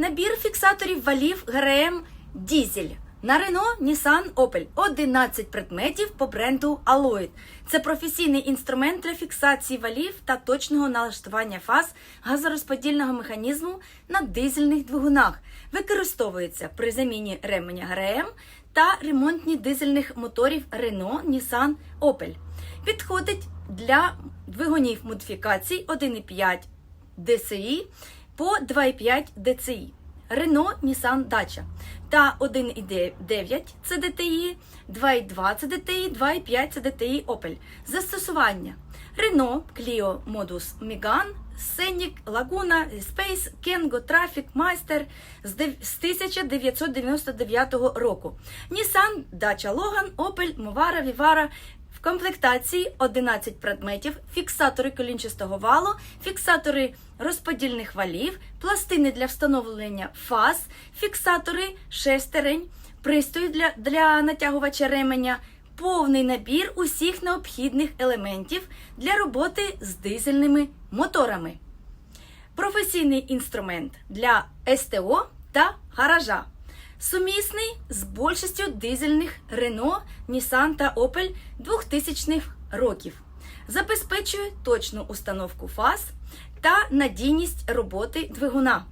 Набір фіксаторів валів ГРМ Дізель. На Renault, Nissan, Opel 11 предметів по бренду Alloyd. Це професійний інструмент для фіксації валів та точного налаштування фаз газорозподільного механізму на дизельних двигунах. Використовується при заміні ременя ГРМ та ремонтні дизельних моторів Renault, Nissan, Opel. Підходить для двигунів модифікацій 1,5 DCI по 2,5 DCI. Renault Nissan Dacia та 1,9 CDTI, 2,2 CDTI, 2,5 CDTI Opel. Застосування Renault Clio Modus Megane, Scenic, Laguna, Space, Kengo, Traffic, Master з дев- з 1999 року. Nissan, Dacia Logan, Opel, Movara, Vivara в комплектації 11 предметів, фіксатори колінчастого валу, фіксатори розподільних валів, пластини для встановлення фаз, фіксатори шестерень, пристрої для, для натягувача ременя, повний набір усіх необхідних елементів для роботи з дизельними моторами. Професійний інструмент для СТО та гаража. Сумісний з більшістю дизельних Renault, Nissan та Opel 2000-х років. Забезпечує точну установку фаз та надійність роботи двигуна.